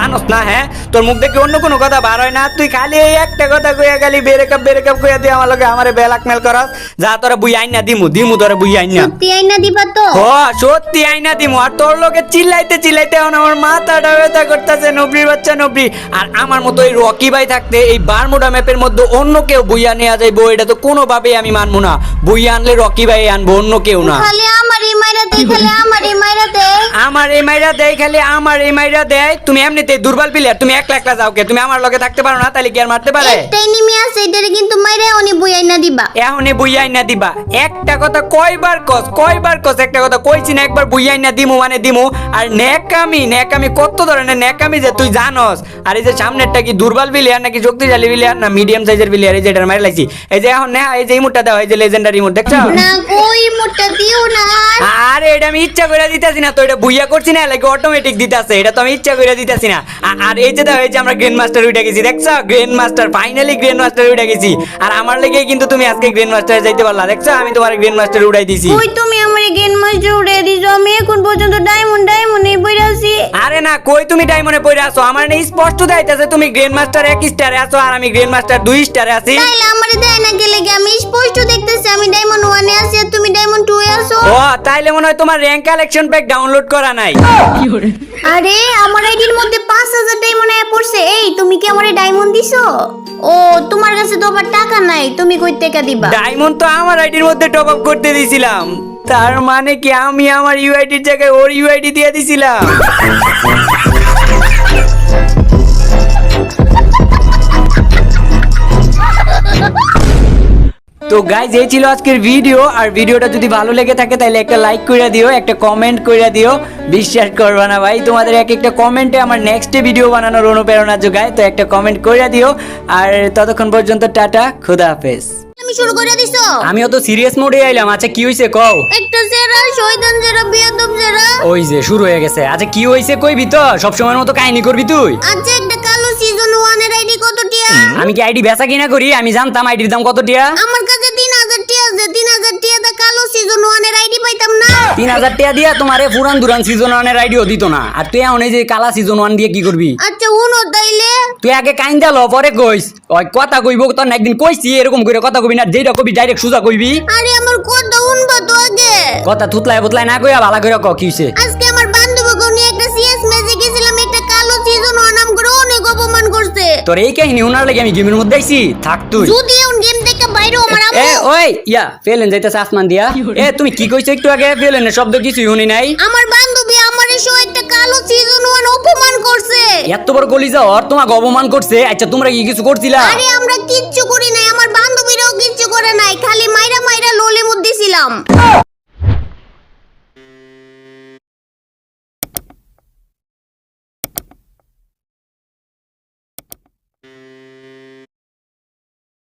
জানোস না হ্যাঁ? তোর মুখ দেখে অন্য কোনো কথা বার হয় না। তুই খালি এই একটা কথা কইয়া খালি বেরেকাপ বেরেকাপ কইয়া দিয়ে আমার লগে আমারে বেলাক মেল করস। যা তোরা বুই আইন দিমু দিমু তোরা বুই আইন। সত্যি আইনা দিবা তো? ও সত্যি আইনা দিমু। আর তোর লোকে চিল্লাইতে চিল্লাইতে আমার মাথাটা ব্যথা করতেছে বাচ্চা নবরি। আর আমার মতো এই রকি ভাই থাকতে এই বারমুডা ম্যাপের মধ্যে অন্য কেউ বুইয়া নেওয়া যাইবো এটা তো কোনোভাবেই আমি মানবো না। বুইয়া আনলে রকি ভাই আনব অন্য কেউ না। খালি আমারই আমার এই মাইরা দেয়। খালি আমার এই মাইরা দেয়। তুমি এমনিতে দুর্বল প্লেয়ার তুমি একলা একলা যাও কে? তুমি আমার লগে থাকতে পারো না তাহলে কি আর মারতে পারে? একটাই নিমি আছে এটারে কিন্তু মাইরা উনি বই আইনা দিবা। এখনই বুইয়াই না দিবা। একটা কথা কয়বার কস কয়বার কস একটা কথা কইছি না একবার বুইয়াই না দিমু মানে দিমু। আর নেকামি নেকামি কত ধরনের নেকামি যে তুই জানস। আর এই যে সামনেরটা কি দুর্বল বিলিয়ার নাকি শক্তিশালী বিলিয়ার না মিডিয়াম সাইজের বিলিয়ার এই যে মারি লাগছি এই যে এখন এই যে ইমুটটা দাও এই যে লেজেন্ডারি ইমুট দেখছ? না কই দিও না। আর। এটা আমি ইচ্ছা করে দিতেছি না তো এটা বুইয়া করছি না লাগে অটোমেটিক দিতেছে এটা তো আমি ইচ্ছা করে দিতেছি না। আর এই যে দেখো এই যে আমরা গ্র্যান্ড মাস্টার উঠে গেছি দেখছ? Grand master finally grand master উঠে গেছি। আর আমার লেগে কিন্তু তুমি আজকে গ্র্যান্ড মাস্টার যাইতে পারলা দেখছ? আমি তোমার গ্র্যান্ড মাস্টার উঠাই দিছি। কই তুমি আমারে গেন মাস্টার উড়ে দিছো? আমি এখন পর্যন্ত ডায়মন্ড ডায়মন্ড বইরা আছি। আরে না কই তুমি ডায়মন্ডে পড়ে আছো? আমার না স্পষ্ট দেখাইতেছে তুমি গ্র্যান্ড মাস্টার এক স্টারে আছো আর আমি গ্র্যান্ড মাস্টার দুই স্টারে আছি। তাইলে আমারে দেয় না গেলে আমি তাইলে মনে হয় তোমার র্যাঙ্ক কালেকশন প্যাক ডাউনলোড করা নাই। আরে আমার আইডির মধ্যে পাঁচ হাজার ডায়মন্ড হয় পড়ছে। এই তুমি কি আমারে ডায়মন্ড দিছো? ও তোমার কাছে তো আবার টাকা নাই। তুমি কই টাকা দিবা? ডায়মন্ড তো আমার আইডির মধ্যে টপ আপ করতে দিছিলাম। তার মানে কি আমি আমার ইউআইডির জায়গায় ওর ইউআইডি দিয়ে দিছিলাম? তো গাইজ এই ছিল আজকের ভিডিও আর ভিডিওটা যদি ভালো লেগে থাকে তাহলে একটা লাইক করে দিও একটা কমেন্ট করে দিও। বিশ্বাস করবে না ভাই তোমাদের এক একটা কমেন্টে আমার নেক্সট ভিডিও বানানোর অনুপ্রেরণা যোগায় তো একটা কমেন্ট করে দিও। আর ততক্ষণ পর্যন্ত টাটা খুদা হাফেজ। তুমি শুরু করে দিছো? আমিও তো সিরিয়াস মোডে আইলাম আচ্ছা কি হইছে কও? একটা জেরা শয়তান জেরা বিয়াদব জেরা। ওই যে শুরু হয়ে গেছে। আচ্ছা কি হইছে কইবি তো? সব সময়ের মতো কাহিনী করবি তুই? আচ্ছা একটা কালো সিজন ওয়ানের আইডি কত টিয়া? আমি কি আইডি বেচা কিনা করি? আমি জানতাম আইডির দাম কত টিয়া? আমার কাছে তিন হাজার টাকা দিয়া তোমার পুরান দুরান সিজন ওয়ানের আইডিও দিত না। আর তুই এখন এই যে কালা সিজন ওয়ান দিয়ে কি করবি? আচ্ছা উনো তাইলে। তুই আগে কাইন দালো পরে কইস। ওই কথা কইব তোর না একদিন কইছি এরকম করে কথা কইবি না যেটা কবি ডাইরেক্ট সুজা কইবি। আরে আমার কথা উনবা তো আগে। কথা থুতলাই বুতলাই না কইয়া ভালো করে ক কি হইছে? আজকে আমার বান্ধবী নিয়ে একটা সিএস ম্যাচে গেছিলাম একটা কালো সিজন ওয়ান নাম করে অনেক অপমান করছে। তোর এই কাহিনী উনার লাগে আমি গেমের মধ্যে আইছি। থাক তুই। যদি গেম থেকে বাইরে এ ওই ইয়া ফেলেন যাইতেছে আসমান দিয়া। এ তুমি কি কইছো একটু আগে? ফেলেনের শব্দ কিছুই শুনি নাই। আমার বান্ধবী আমার এসো একটা কালো সিজন ওয়ান অপমান করছে। এত বড় গলি যাও আর তোমাকে অপমান করছে? আচ্ছা তোমরা কি কিছু করছিলা? আরে আমরা কিচ্ছু করি নাই আমার বান্ধবীরাও কিচ্ছু করে নাই খালি মাইরা মাইরা লোলে মুদ দিছিলাম